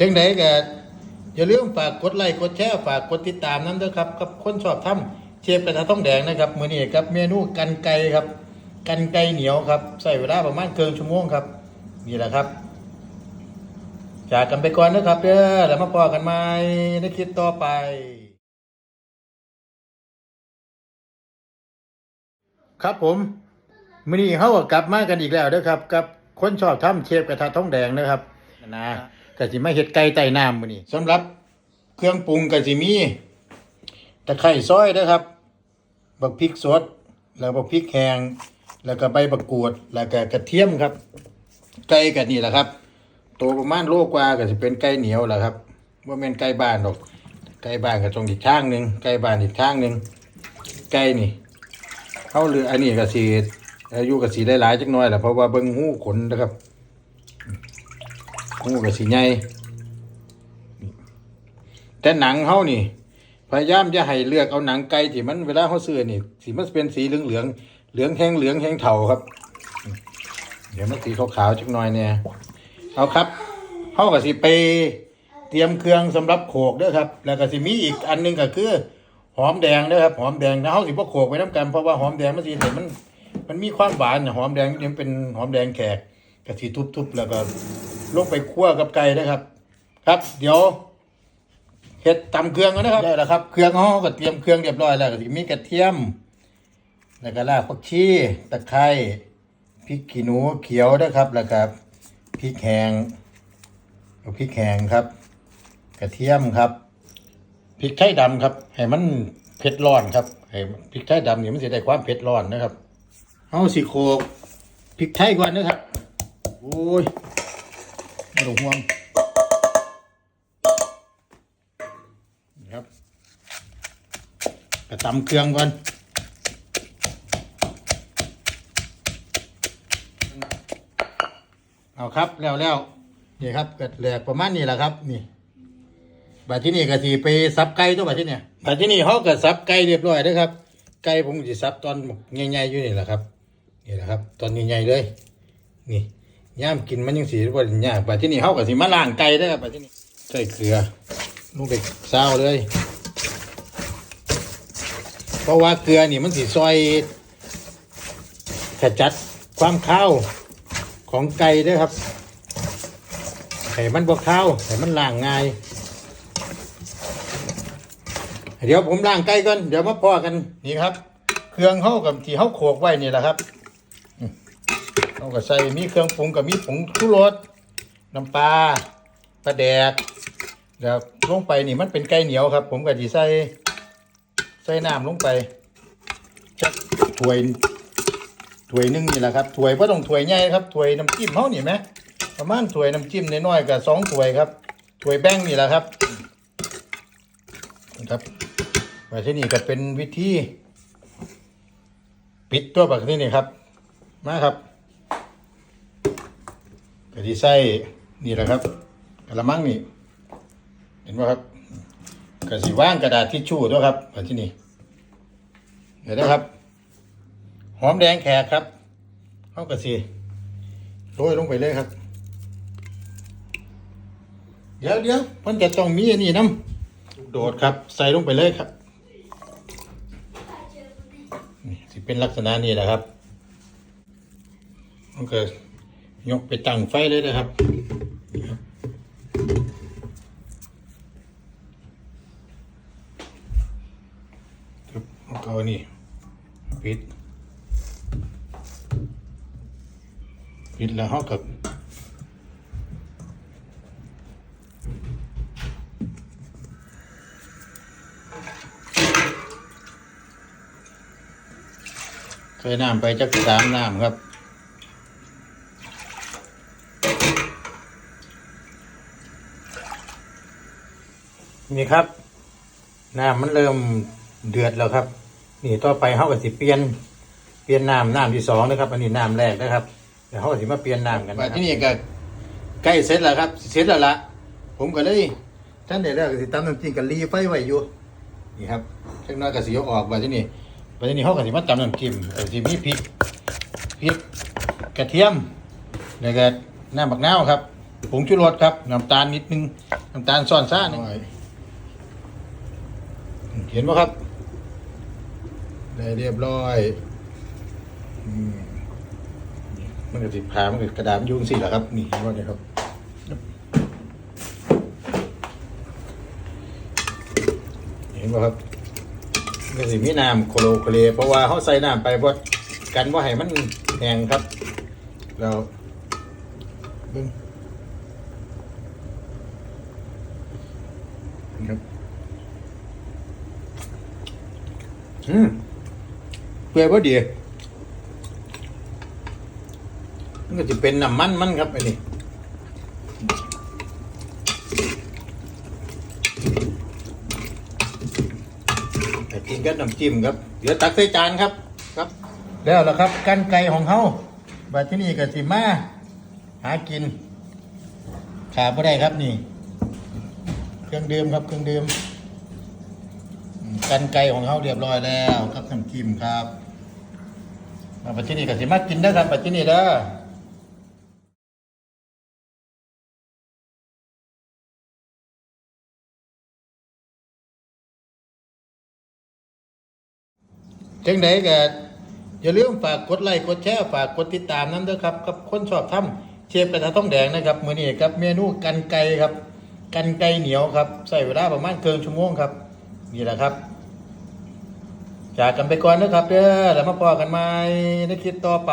จังไดก็อย่าลืมฝากกดไลค์กดแชร์ฝากกดติดตามนั้นด้วยครับกับคนชอบทำเชฟกระทะทองแดงนะครับมือนี้ครับเมนูกันไก่ครับ กันไก่เหนียวครับใส่เวลาประมาณเกินชั่วโมงครับนี่แหละครับจากกันไปก่อนนะครับเด้อแล้วมาพอกันใหม่ในคลิปต่อไปครับผมมื้อนี้เฮาก็กลับมากันอีกแล้วเด้อครับ กับคนชอบทำเชฟกระทะทองแดงนะครับนะ ก็สิมาเฮ็ดไก่ใต้น้ำมื้อนี้สำหรับเครื่องปรุงก็สิมีตะไคร้ซอยเด้อครับ บักพริกสด แล้วบักพริกแห้งแล้วก็ใบบักกูด แล้วก็กระเทียมครับ ไก่กันนี่แหละครับตัวประมาณโลกว่าก็จะเป็นไก่เหนียวแหละครับว่าเป็นไก่บ้านหรอก ไก่บ้านก็ตรงอีกข้างหนึ่งไก่บ้านอีกข้างหนึ่งไก่นี่เขาเรืออันนี้ก็สีอายุก็สีหลายๆจักหน่อยแหละเพราะว่าเบิ้งหูขนนะครับ หูก็สีใหญ่แต่หนังเขานี่ พยายามจะให้เลือกเอาหนังไก่ที่มันเวลาเขาซื้อนี่สีมันเป็นสีเหลืองเหลืองเหลืองแห้งเหลืองแห้งเทาครับ เดี๋ยวมันสีขาวๆจักหน่อยเนี่ยเอาครับเขาก็สิไปเตรียมเครื่องสำหรับโขกด้อครับ แล้วก็สิมีอีกอันหนึงก็คือ หอมแดงด้อครับ หอมแดงนะเขาสิบ่โขกไว้น้ำกันเพราะว่าหอมแดงมันสิเห็นมัน มันมีความหวานนะหอมแดงนี่เป็นหอมแดงแขกก็สิทุบๆแล้วก็ ลงไปคั่วกับไก่นะครับ ครับ เดี๋ยวเฮ็ดตำเครื่องกันนะครับได้แล้วครับ เครื่องเขาก็เตรียมเครื่องเรียบร้อยแล้วก็สิมีกระเทียม แล้วก็รากผักชีตะไคร้พริกขี้หนูเขียวนะครับแล้วก็พริกแห้งเอาพริกแห้งครับ กระเทียมครับพริกไทยดำครับ ให้มันเผ็ดร้อนครับให้พริกไทยดำนี่มันจะได้ความเผ็ดร้อนนะครับเอาสิโขกพริกไทยก่อนนะครับโอ้ย ไม่ต้องห่วงนะครับกระตำเครื่องก่อนเอาครับแล้วแล้วนี่ครับเก็เหลือประมาณนี้แหละครับ นี่บัดที่นี่ก็สีไปซับไก่ตัวบัดที่เนี่ยบัดที่นี่เขาก็ซับไก่เรียบร้อยเด้อครับ ไก่ผมจะซับตอนใหญ่ๆอยู่นี่แหละครับ นี่แหละครับ ตอนใหญ่ๆเลย นี่ ย่ามกินมันยังสีบ่ยากบัดที่นี่เขาก็สิมาล้างไก่เด้อครับบัดที่นี่ใส่เกลือลงไปซาวเลย เพราะว่าเกลือนี่มันสีซอยขจัดความข้าวของไก่ด้วยครับไข่มันบวข้าวไข่มันล่างง่าย เดี๋ยวผมล่างไก่ก่อน เดี๋ยวมาพอกันนี่ครับ เครื่องเข้ากับที่เข้าโขกไว้นี่แหละครับ เราก็ใส่มีเครื่องปรุงกับมีผงชูรสน้ำปลาปลาแดกเดี๋ยวลงไปนี่มันเป็นไก่เหนียวครับ ผมก็จะใส่ใส่น้ำลงไปจักถ้วยถ้วยหนึงนี่แหละครับถ้วยเพราะต้องถ้วยใหญ่ครับถ้วยน้ำจิ้มเขานี่ไหมประมาณถ้วยน้ำจิ้มน้อยๆกับสองถ้วยครับถ้วยแป้งนี่แหละครับนะครับไว้ที่นี่ก็เป็นวิธีปิดตัวแบบนี้นี่ครับ มาครับ กะทิใส่นี่แหละครับกระมังนี่ เห็นไหมครับก็สิว่างกระดาษทิชชู่ด้วยครับมาที่นี่เห็นไหมครับ หอมแดงแขกครับเข้ากระสีโรยลงไปเลยครับ เดี๋ยวเดี๋ยวมันจะต้องมีอันนี้น้ำโดดครับ ใส่ลงไปเลยครับนี่สิเป็นลักษณะนี้แหละครับมันก็ ยกไปตั้งไฟเลยนะครับ ครับแล้วก็นี่ปิด ปิดแล้วเขากับใส่น้ำไปจักสามน้ำครับ นี่ครับน้ำมันเริ่มเดือดแล้วครับ นี่ต่อไปเขาก็สิเปลี่ยนเปลี่ยนน้ำน้ำที่สองนะครับ อันนี้น้ำแรกนะครับเดี๋ยวเขาก็สิมาเปลี่ยนน้ำกันนะครับที่นี่ก็ใกล้เสร็จแล้วครับเสร็จแล้วละผมก็เลยท่านเดี๋ยวก็สิตำน้ำจิ้มกับรีไฟไว้อยู่นี่ครับเล็กน้อยก็สิยกออกมาที่นี่มาที่นี่เขาก็สิมาตำน้ำจิ้มก็สิมีพริกพริกกระเทียมแล้วก็น้ำบักนาวครับผงชูรสครับน้ำตาลนิดนึงน้ำตาลซ่อนซ่าหน่อย เห็นไหมครับ ได้เรียบร้อยอืมมันก็ติดพามันก็กระดาษยุ่งสิแหละครับ นี่เห็นไหมเนี่ยครับเห็นไหมครับมันสิมีน้ำโคโลโคเล เพราะว่าเขาใส่น้ำไปเพราะกันว่าให้มันแห้งครับแล้วเบิ่งครับ อืมเปื่อยพอดีมันก็จะเป็นน้ำมันมันครับไอ้นี่แต่กินกับน้ำจิ้มครับ เดี๋ยวตักใส่จานครับครับ แล้วละครับกันไก่ของเขาบัดที่นี่ก็สิมา หากิน ขาบ่ได้ครับนี่ เครื่องดื่มครับเครื่องดื่ม กันไก่ของเขาเรียบร้อยแล้วครับน้ำจิ้มครับมาปัจจุบันก็สิมากินได้ครับปัจจุบันเด้อจังไดก็อย่าลืมฝากกดไลค์กดแชร์ฝากกดติดตามนั้นด้วยครับกับคนชอบทำเชฟกระทะต้องแดงนะครับมือนี้ครับเมนูกันไก่ครับ กันไก่เหนียวครับใส่เวลาประมาณเกินชั่วโมงครับนี่แหละครับ จากกันไปก่อนนะครับเด้อแล้วมาพอกันใหม่ในคลิปต่อไป